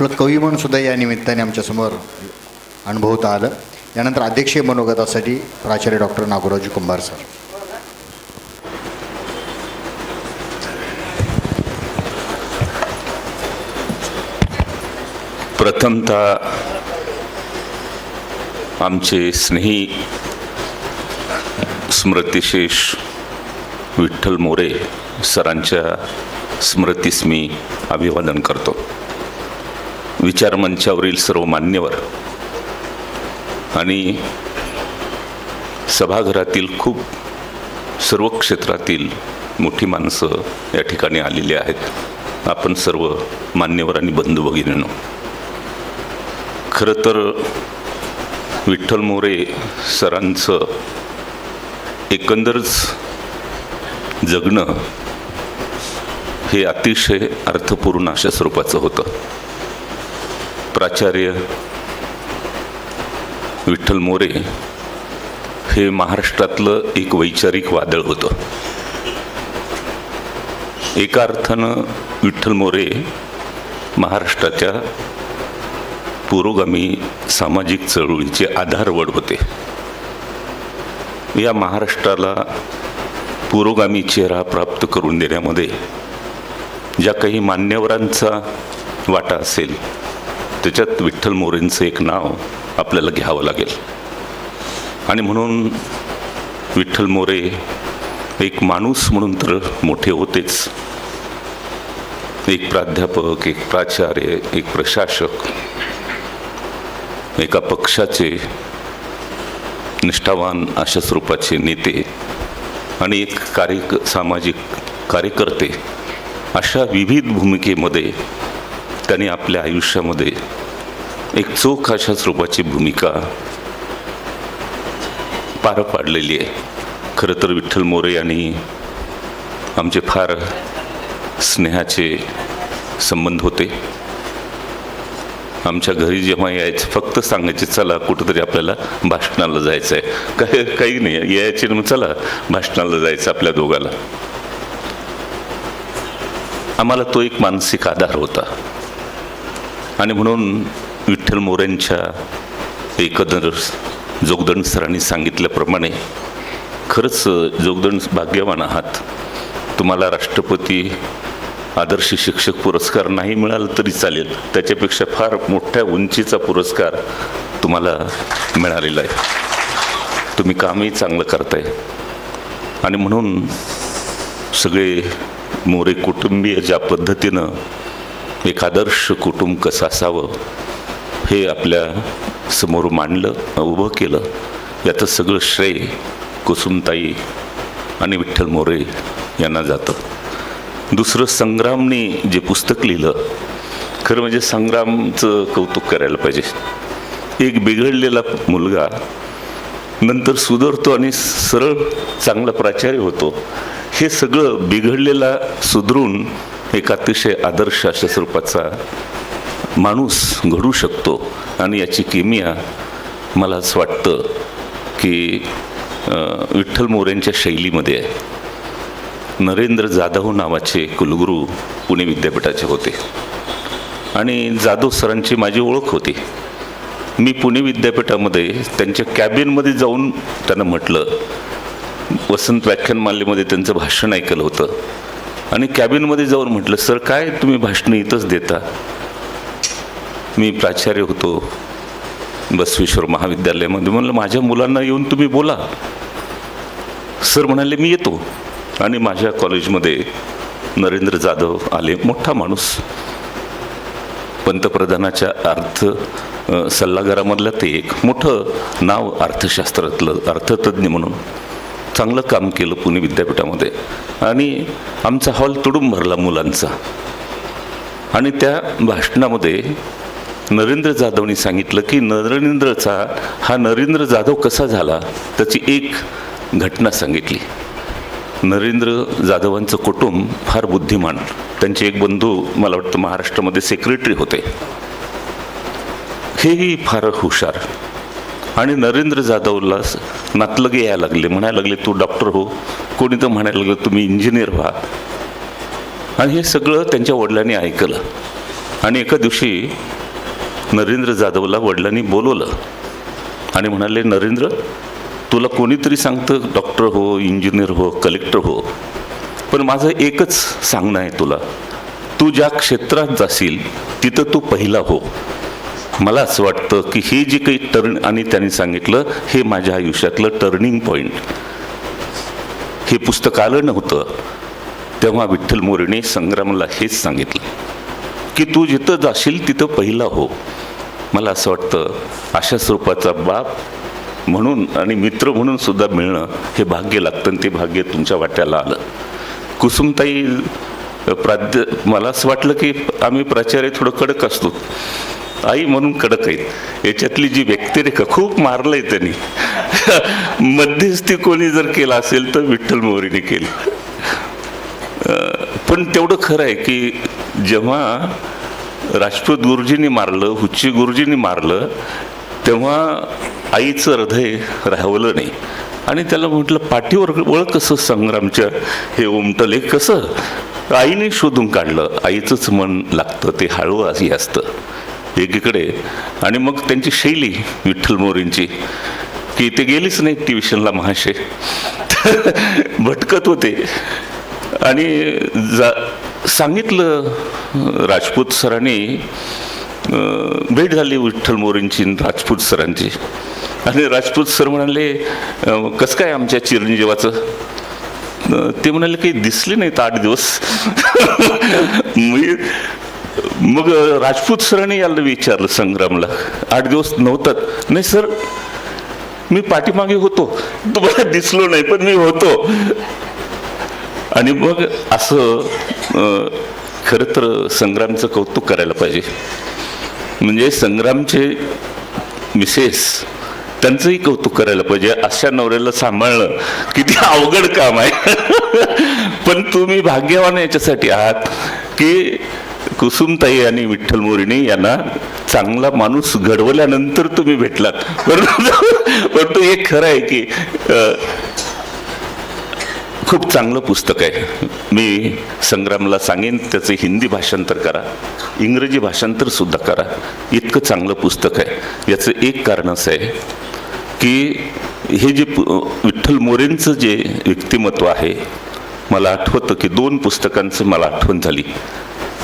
आपलं कवी म्हणून सुद्धा या निमित्ताने आमच्यासमोर अनुभवता आलं. यानंतर अध्यक्षीय मनोगतासाठी प्राचार्य डॉक्टर नागोरावजी कुंभार सर. प्रथमतः आमचे स्नेही स्मृतिशेष विठ्ठल मोरे सरांच्या स्मृतीस मी अभिवादन करतो. विचारमंचावरील सर्व मान्यवर आणि सभागृहातील खूप सर्व क्षेत्रातील मोठी माणसं या ठिकाणी आलेली आहेत. आपण सर्व मान्यवर आणि बंधू भगिनीनो खरं तर विठ्ठल मोरे सरांचं एकंदरच जगणं हे अतिशय अर्थपूर्ण अशा स्वरूपाचं होतं. प्राचार्य विठ्ठल मोरे हे महाराष्ट्रातलं एक वैचारिक वादळ होतं. एका अर्थानं विठ्ठल मोरे महाराष्ट्राच्या पुरोगामी सामाजिक चळवळीचे आधारवड होते. या महाराष्ट्राला पुरोगामी चेहरा प्राप्त करून देण्यामध्ये ज्या काही मान्यवरांचा वाटा असेल त्याच्यात विठ्ठल मोरेंचं एक नाव आपल्याला घ्यावं लागेल. आणि म्हणून विठ्ठल मोरे एक माणूस म्हणून तर मोठे होतेच. एक प्राध्यापक एक प्राचार्य एक प्रशासक एका पक्षाचे निष्ठावान अशा स्वरूपाचे नेते आणि एक कार्य सामाजिक कार्यकर्ते अशा विविध भूमिकेमध्ये त्यांनी आपल्या आयुष्यामध्ये एक चोख अशा स्वरूपाची भूमिका पार पाडलेली आहे. खरं तर विठ्ठल मोरे यांनी आमचे फार स्नेहाचे संबंध होते. आमच्या घरी जेव्हा यायचं फक्त सांगायचे चला कुठंतरी आपल्याला भाषणाला जायचं आहे काही काही नाही यायचे मग चला भाषणाला जायचं आपल्या दोघाला. आम्हाला तो एक मानसिक आधार होता. आणि म्हणून विठ्ठल मोऱ्यांच्या एकंदर जोगदंड सरांनी सांगितल्याप्रमाणे खरंच जोगदंड भाग्यवान आहात. तुम्हाला राष्ट्रपती आदर्श शिक्षक पुरस्कार नाही मिळाला तरी चालेल. त्याच्यापेक्षा फार मोठ्या उंचीचा पुरस्कार तुम्हाला मिळालेला आहे. तुम्ही कामही चांगलं करताय. आणि म्हणून सगळे मोरे कुटुंबीय ज्या पद्धतीनं एक आदर्श कुटुंब कसं असावं हे आपल्यासमोर मांडलं उभं केलं. याचं सगळं श्रेय कुसुमताई आणि विठ्ठल मोरे यांना जातं. दुसरं संग्रामने जे पुस्तक लिहिलं खरं म्हणजे संग्रामचं कौतुक करायला पाहिजे. एक बिघडलेला मुलगा नंतर सुधरतो आणि सरळ चांगला प्राचार्य होतो. हे सगळं बिघडलेला सुधरून एक अतिशय आदर्श अशा स्वरूपाचा माणूस घडू शकतो. आणि याची किमिया मला असं वाटतं की विठ्ठल मोरेंच्या शैलीमध्ये आहे. नरेंद्र जाधव नावाचे कुलगुरू पुणे विद्यापीठाचे होते. आणि जाधव सरांची माझी ओळख होती. मी पुणे विद्यापीठामध्ये त्यांच्या कॅबिनमध्ये जाऊन त्यांना म्हटलं. वसंत व्याख्यानमालेमध्ये त्यांचं भाषण ऐकलं होतं. आणि कॅबिनमध्ये जाऊन म्हटलं सर काय तुम्ही भाषणं इथंच देता? मी प्राचार्य होतो बसवेश्वर महाविद्यालयामध्ये. म्हणलं माझ्या मुलांना येऊन तुम्ही बोला. सर म्हणाले मी येतो. आणि माझ्या कॉलेजमध्ये नरेंद्र जाधव आले मोठा माणूस. पंतप्रधानाच्या अर्थ सल्लागारामधलं ते एक मोठं नाव अर्थशास्त्रातलं अर्थतज्ञ म्हणून. चांगलं काम केलं पुणे विद्यापीठामध्ये. आणि आमचा हॉल तुडून भरला मुलांचा. आणि त्या भाषणामध्ये नरेंद्र जाधवनी सांगितलं की नरेंद्रचा हा नरेंद्र जाधव कसा झाला त्याची एक घटना सांगितली. नरेंद्र जाधवांचं कुटुंब फार बुद्धिमान. त्यांचे एक बंधू मला वाटतं महाराष्ट्रामध्ये सेक्रेटरी होते. हेही फार हुशार. आणि नरेंद्र जाधवला नातलगे यायला लागले. म्हणायला लागले तू डॉक्टर हो. कोणी तर म्हणायला लागलं तुम्ही इंजिनियर व्हा. आणि हे सगळं त्यांच्या वडिलांनी ऐकलं. आणि एका दिवशी नरेंद्र जाधवला वडिलांनी बोलवलं. आणि म्हणाले नरेंद्र तुला कोणीतरी सांगतं डॉक्टर हो इंजिनियर हो कलेक्टर हो. पण माझं एकच सांगणं आहे तुला. तू ज्या क्षेत्रात जाशील तिथं तू पहिला हो. मला असं वाटतं की हे जे काही टर्न आणि त्यांनी सांगितलं हे माझ्या आयुष्यातलं टर्निंग पॉईंट हे पुस्तक आलं नव्हतं. तेव्हा विठ्ठल मोरेने संग्रामला हेच सांगितलं की तू जिथं जाशील तिथं पहिला हो. मला असं वाटतं अशा स्वरूपाचा बाप म्हणून आणि मित्र म्हणून सुद्धा मिळणं हे भाग्य लागतं आणि ते भाग्य तुमच्या वाट्याला आलं. कुसुमताई प्राध्य मला असं वाटलं की आम्ही प्राचार्य थोडं कडक असतो. आई म्हणून कडक आहेत. याच्यातली जी व्यक्तिरेखा खूप मारलंय त्यांनी. मध्यस्थी कोणी जर केला असेल तर विठ्ठल मोहरीने केली. पण तेवढं खरं आहे की जेव्हा राजपूत गुरुजींनी मारलं हुच्ची गुरुजींनी मारलं तेव्हा आईचं हृदय राहवलं नाही. आणि त्याला म्हटलं पाठीवर वळ कसं संग्रामच्या हे उमटले कसं? आईने शोधून काढलं. आईचंच मन लागतं ते हळू अशी असतं. एकीकडे. आणि मग त्यांची शैली विठ्ठल मोरींची की ते गेलीच नाही ट्युशनला महाशय. भटकत होते. आणि जा सांगितलं राजपूत सरांनी भेट झाली विठ्ठल मोरींची राजपूत सरांची. आणि राजपूत सर म्हणाले कसं काय आमच्या चिरंजीवाचं? ते म्हणाले काही दिसले नाहीत आठ दिवस. मी मग राजपूत सरांनी याला विचारलं संग्रामला. आठ दिवस नव्हतात. नाही सर मी पाठीमागे होतो. तुम्हाला दिसलो नाही पण मी होतो. आणि मग असं खरं तर संग्रामचं कौतुक करायला पाहिजे. म्हणजे संग्रामचे मिसेस त्यांचंही कौतुक करायला पाहिजे. अशा नवऱ्याला सांभाळणं किती अवघड काम आहे. पण तुम्ही भाग्यवान याच्यासाठी आहात की कुसुमताई आणि विठ्ठल मोरिणी यांना चांगला माणूस घडवल्यानंतर तुम्ही भेटलात. परंतु परंतु एक खरं आहे की खूप चांगलं पुस्तक आहे. मी संग्रामला सांगेन त्याचं हिंदी भाषांतर करा इंग्रजी भाषांतर सुद्धा करा. इतकं चांगलं पुस्तक आहे. याचं एक कारण असं आहे की हे जे विठ्ठल मोरेंचं जे व्यक्तिमत्व आहे मला आठवतं की दोन पुस्तकांचं मला आठवण झाली.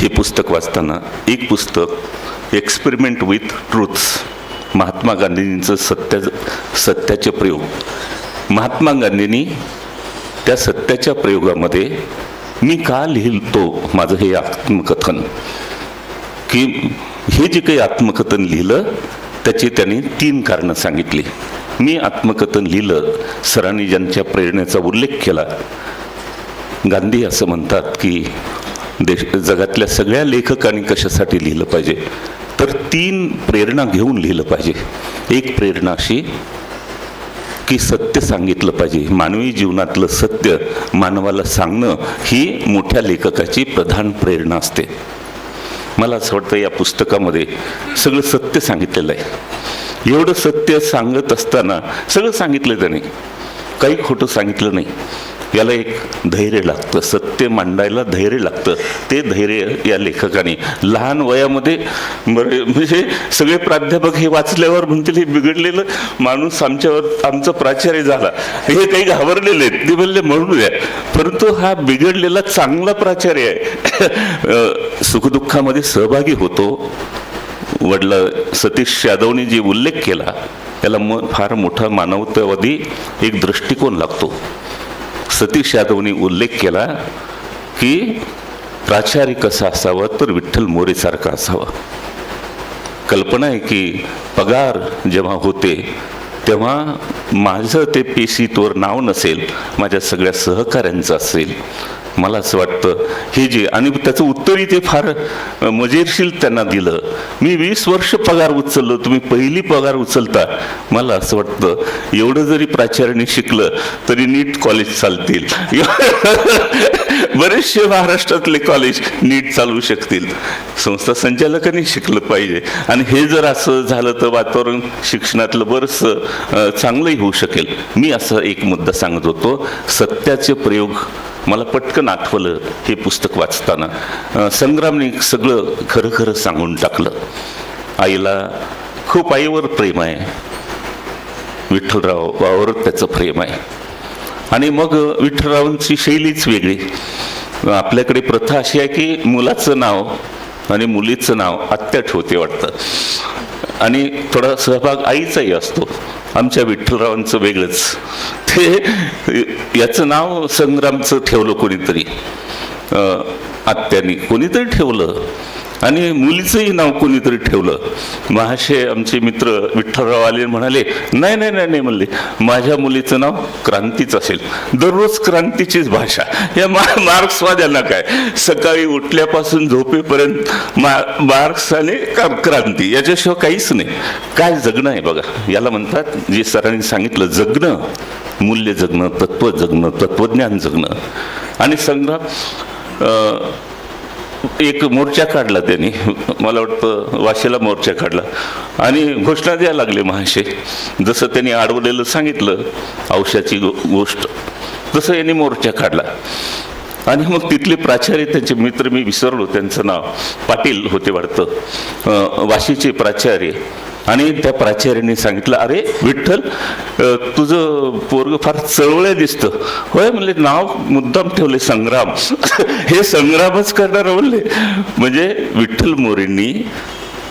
हे पुस्तक वाचताना एक पुस्तक एक्सपेरिमेंट विथ ट्रूथ्स महात्मा गांधींचं सत्या सत्याचे प्रयोग. महात्मा गांधींनी त्या सत्याच्या प्रयोगामध्ये मी का लिहितो माझं हे आत्मकथन? की हे जे काही आत्मकथन लिहिलं त्याची त्यांनी तीन कारणं सांगितली. मी आत्मकथन लिहिलं सरांनी ज्यांच्या प्रेरणेचा उल्लेख केला गांधी असं म्हणतात की देश जगातल्या सगळ्या लेखकांनी कशासाठी लिहिलं पाहिजे? तर तीन प्रेरणा घेऊन लिहिलं पाहिजे. एक प्रेरणा अशी की सत्य सांगितलं पाहिजे. मानवी जीवनातलं सत्य मानवाला सांगणं ही मोठ्या लेखकाची प्रधान प्रेरणा असते. मला असं वाटतं या पुस्तकामध्ये सगळं सत्य सांगितलेलं आहे. एवढं सत्य सांगत असताना सगळं सांगितलं त्याने. काही खोटं सांगितलं नाही. याला एक धैर्य लागतं सत्य मांडायला धैर्य लागतं. ते धैर्य या लेखकाने लहान वयामध्ये म्हणजे सगळे प्राध्यापक हे वाचल्यावर म्हणतील हे बिघडलेलं माणूस आमच्यावर आमचा प्राचार्य झाला. हे काही घाबरलेले आहेत. ते म्हणले म्हणू द्या. परंतु हा बिघडलेला चांगला प्राचार्य आहे. सुखदुःखामध्ये सहभागी होतो. वडला सतीश यादवने जे उल्लेख केला त्याला म फार मोठा मानवतावादी एक दृष्टिकोन लागतो. सतीश यादवनी उल्लेख केला की प्राचार्य कसा असावा तर विठ्ठल मोरेसारखा असावा. कल्पना आहे की पगार जेव्हा होते तेव्हा माझं ते पेशीतवर नाव नसेल माझ्या सगळ्या सहकाऱ्यांचं असेल. मला असं वाटतं. हे जे आणि त्याचं उत्तरही ते फार मजेरशील त्यांना दिलं. मी वीस वर्ष पगार उचललो तुम्ही पहिली पगार उचलता. मला असं वाटतं एवढं जरी प्राचार्याने शिकलं तरी नीट कॉलेज चालतील. बरेचसे महाराष्ट्रातले कॉलेज नीट चालवू शकतील. संस्था संचालकांनी शिकलं पाहिजे. आणि हे जर असं झालं तर वातावरण शिक्षणातलं बरंच चांगलंही होऊ शकेल. मी असा एक मुद्दा सांगत होतो. सत्याचे प्रयोग मला पटकन आठवलं हे पुस्तक वाचताना. संग्रामने सगळं खरं खरं सांगून टाकलं. आईला खूप आईवर प्रेम आहे. विठ्ठलराव वावर त्याचं प्रेम आहे. आणि मग विठ्ठलरावांची शैलीच वेगळी. आपल्याकडे प्रथा अशी आहे की मुलाचं नाव आणि मुलीचं नाव आत्या ठेवते वाटतं. आणि थोडा सहभाग आईचाही असतो. आमच्या विठ्ठलरावांचं वेगळंच. ते याचं नाव संग्रामचं ठेवलं कोणीतरी. आत्यानी कोणीतरी ठेवलं. आणि मुलीचंही नाव कोणीतरी ठेवलं. महाशय आमचे मित्र विठ्ठलराव आले म्हणाले नाही नाही नाही नाही म्हणले माझ्या मुलीचं नाव क्रांतीच असेल. दररोज क्रांतीचीच भाषा. या मा मार्क्सवाद्यांना काय? सकाळी उठल्यापासून झोपेपर्यंत मा मार्क्स आणि क्रांती याच्याशिवाय काहीच नाही. काय जगणं आहे बघा. याला म्हणतात जे सरांनी सांगितलं जगणं मूल्य जगणं तत्व जगणं तत्वज्ञान जगणं. आणि संग्राम एक मोर्चा काढला त्यांनी. मला वाटतं वाशीला मोर्चा काढला. आणि घोषणा द्यायला लागले महाशय. जसं त्यांनी आडवलेलं सांगितलं औषधाची गो गोष्ट तसं यांनी मोर्चा काढला. आणि मग तिथले प्राचार्य त्यांचे मित्र मी विसरलो. त्यांचं नाव पाटील होते वाटतं. वाशीचे प्राचार्य. आणि त्या प्राचार्याने सांगितलं अरे विठ्ठल तुझं पोरग फार चळवळ्या दिसतं. होय म्हणले नाव मुद्दाम ठेवले संग्राम. हे संग्रामच करणार म्हणले. म्हणजे विठ्ठल मोरेंनी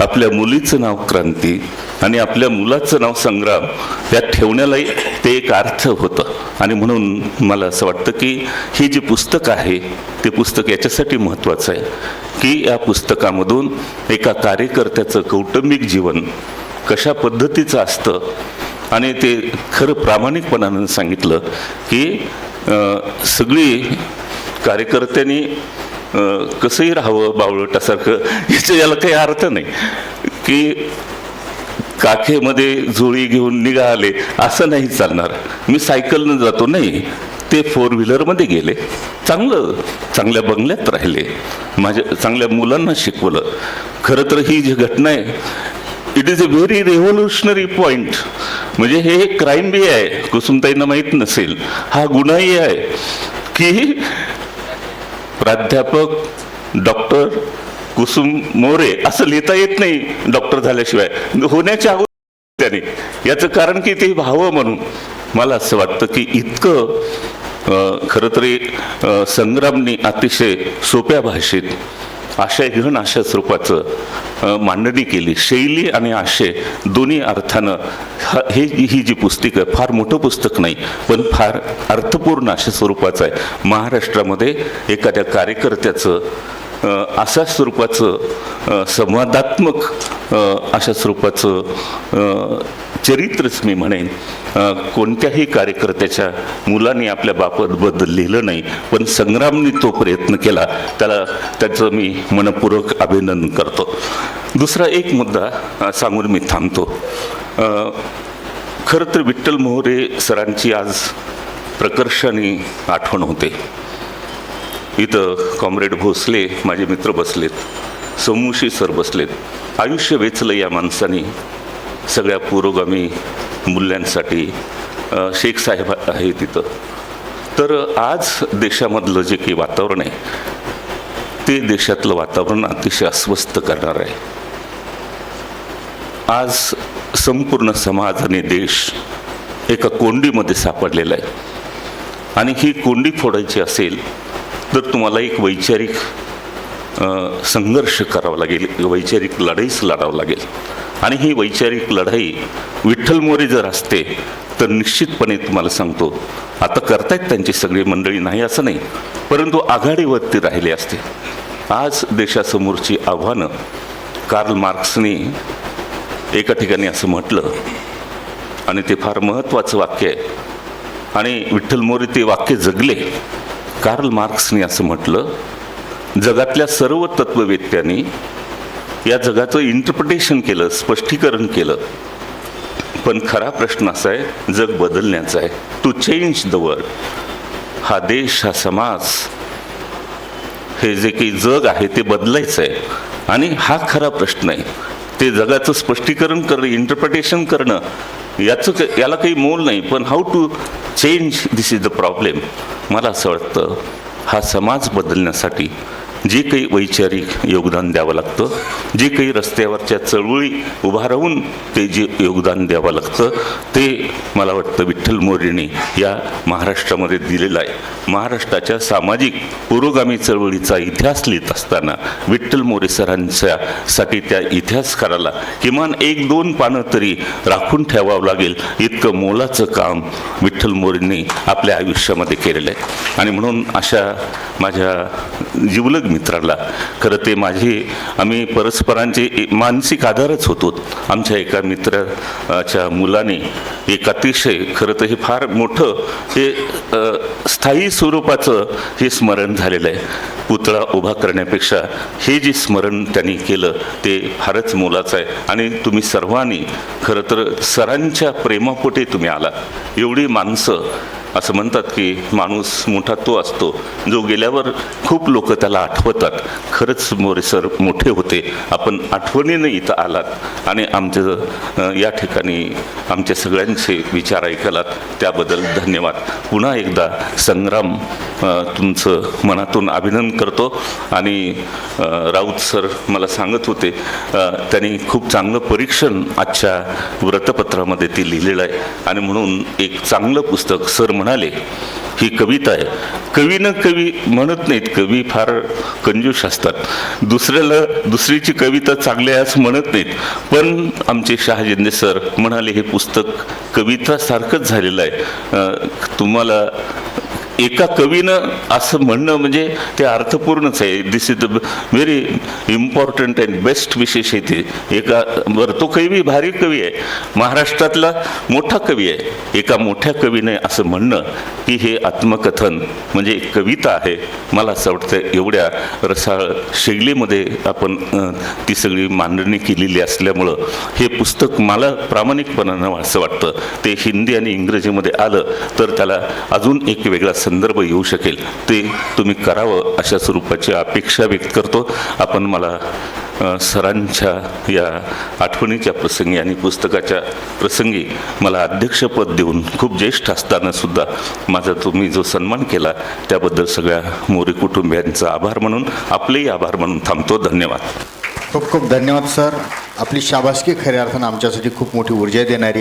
आपल्या मुलीचं नाव क्रांती आणि आपल्या मुलाचं नाव संग्राम यात ठेवण्यालाही ते एक अर्थ होतं. आणि म्हणून मला असं वाटतं की ही जी पुस्तक आहे ते पुस्तक याच्यासाठी महत्त्वाचं आहे की या पुस्तकामधून एका कार्यकर्त्याचं कौटुंबिक जीवन कशा पद्धतीचं असतं आणि ते खरं प्रामाणिकपणानं सांगितलं की सगळी कार्यकर्त्यांनी कसंही राहावं बावळटासारखं. याचं याला काही अर्थ नाही. की काखेमध्ये झोळी घेऊन निघाले असं नाही चालणार. मी सायकलनं जातो नाही ते फोर व्हीलरमध्ये गेले. चांगलं चांगल्या बंगल्यात राहिले. माझ्या चांगल्या मुलांना शिकवलं. खरं तर ही जी घटना आहे it is a very revolutionary point म्हणजे हे एक क्राईम बी आहे कुसुमताईंना माहीत नसेल. हा गुन्हाही आहे. की प्राध्यापक डॉक्टर कुसुम मोरे असं लिहिता येत नाही डॉक्टर झाल्याशिवाय. होण्याच्या अगोदर त्याने. याचं कारण की ते व्हावं म्हणून. मला असं वाटतं की इतकं खरं तरी अं, संग्रामनी अतिशय सोप्या भाषेत आशय घेऊन अशा स्वरूपाचं मांडणी केली. शैली आणि आशय दोन्ही अर्थानं हे ही जी पुस्तक आहे फार मोठं पुस्तक नाही पण फार अर्थपूर्ण अशा स्वरूपाचं आहे. महाराष्ट्रामध्ये एखाद्या कार्यकर्त्याचं अशा स्वरूपाचं संवादात्मक अशा स्वरूपाचं चरित्रच मी म्हणेन. कोणत्याही कार्यकर्त्याच्या मुलांनी आपल्या बाबत लिहिलं नाही पण संग्रामनी तो प्रयत्न केला. त्याला त्याचं मी मनपूर्वक अभिनंदन करतो. दुसरा एक मुद्दा सांगून मी थांबतो. खरं तर विठ्ठल मोहरे सरांची आज प्रकर्षाने आठवण होते. इथं कॉम्रेड भोसले माझे मित्र बसलेत समूशी सर बसलेत. आयुष्य वेचलं या माणसाने सगळ्या पुरोगामी मूल्यांसाठी शेख साहेब आहे तिथं तर आज देशामधलं जे काही वातावरण आहे ते देशातलं वातावरण अतिशय अस्वस्थ करणार आहे. आज संपूर्ण समाज आणि देश एका कोंडीमध्ये सापडलेला आहे. आणि ही कोंडी फोडायची असेल तर तुम्हाला एक वैचारिक संघर्ष करावा लागेल. वैचारिक लढाईच लढावं लागेल. आणि ही वैचारिक लढाई विठ्ठल मोरे जर असते तर निश्चितपणे तुम्हाला सांगतो आता करतायत त्यांची सगळी मंडळी नाही असं नाही परंतु आघाडीवरती राहिले असते. आज देशासमोरची आव्हानं कार्ल मार्क्सनी एका ठिकाणी असं म्हटलं आणि ते फार महत्त्वाचं वाक्य आहे. आणि विठ्ठल मोरे ते वाक्य जगले कार्ल मार्क्सने असं म्हटलं जगातल्या सर्व तत्ववेत्यांनी या जगाचं इंटरप्रिटेशन केलं स्पष्टीकरण केलं. पण खरा प्रश्न असा आहे जग बदलण्याचा आहे. टू चेंज द वर्ल्ड हा देश हा समाज हे जे काही जग आहे ते बदलायचं आहे आणि हा खरा प्रश्न आहे ते जगाचं स्पष्टीकरण करणं इंटरप्रिटेशन करणं याचं क- याला काही मोल नाही पण how to change this is the problem मला असं वाटतं हा समाज बदलण्यासाठी जे काही वैचारिक योगदान द्यावं लागतं जे काही रस्त्यावरच्या चळवळी उभा राहून ते जे योगदान द्यावं लागतं ते मला वाटतं विठ्ठल मोरेने या महाराष्ट्रामध्ये दिलेलं आहे. महाराष्ट्राच्या सामाजिक पुरोगामी चळवळीचा इतिहास लिहित असताना विठ्ठल मोरे सरांच्या साठी त्या इतिहासकाराला किमान एक दोन पानं तरी राखून ठेवावं लागेल इतकं मोलाचं काम विठ्ठल मोरेंनी आपल्या आयुष्यामध्ये केलेलं आहे. आणि म्हणून अशा माझ्या जिवलग मित्राला. खरं ते माझे आम्ही परस्परांचे मानसिक आधारच होतो. आमच्या एका मित्राच्या मुलाने एक अतिशय खरं तर हे फार मोठं हे स्थायी स्वरूपाचं हे स्मरण झालेलं आहे. पुतळा उभा करण्यापेक्षा हे जे स्मरण त्यांनी केलं ते फारच मोलाचं आहे. आणि तुम्ही सर्वांनी खरं तर सरांच्या प्रेमापोटे तुम्ही आलात एवढी माणसं असं म्हणतात की माणूस मोठा तो असतो जो गेल्यावर खूप लोक त्याला आठवतात. खरंच मोरे सर मोठे होते. आपण आठवणीनं इथं आलात आणि आमचं या ठिकाणी आमच्या सगळ्यांचे विचार ऐकलात. त्याबद्दल धन्यवाद. पुन्हा एकदा संग्राम तुमचं मनातून अभिनंदन करतो. आणि राऊत सर मला सांगत होते त्यांनी खूप चांगलं परीक्षण आजच्या वृत्तपत्रामध्ये ते लिहिलेलं आहे. आणि म्हणून एक चांगलं पुस्तक सर म्हणाले ही कविता आहे. कवीनं कवी म्हणत नाहीत कवी फार कंजूष असतात. दुसऱ्याला दुसरीची कविता चांगली आहे असं म्हणत नाहीत. पण आमचे शहाजिंदे सर म्हणाले हे पुस्तक कवितासारखंच झालेलं आहे. तुम्हाला एका कवीनं असं म्हणणं म्हणजे ते अर्थपूर्णच आहे. This is the very important and best विशेष आहे ते. एका बरं तो कवी भारी कवी आहे. महाराष्ट्रातला मोठा कवी आहे. एका मोठ्या कवीने असं म्हणणं की हे आत्मकथन म्हणजे एक कविता आहे. मला असं वाटतं एवढ्या रसाळ शैलीमध्ये आपण ती सगळी मांडणी केलेली असल्यामुळं हे पुस्तक मला प्रामाणिकपणानं असं वाटतं. ते हिंदी आणि इंग्रजीमध्ये आलं तर त्याला अजून एक वेगळा संदर्भ येऊ शकेल ते तुम्ही करावं अशा स्वरूपाची अपेक्षा व्यक्त करतो. आपण मला सरांच्या या आठवणीच्या प्रसंगी आणि पुस्तकाच्या प्रसंगी मला अध्यक्षपद देऊन खूप ज्येष्ठ असताना सुद्धा माझा तुम्ही जो सन्मान केला त्याबद्दल सगळ्या मोरे कुटुंबियांचा आभार म्हणून आपलेही आभार म्हणून थांबतो. धन्यवाद. खूप खूप धन्यवाद सर. आपली शाबासकी खऱ्या अर्थानं आमच्यासाठी खूप मोठी ऊर्जा देणारी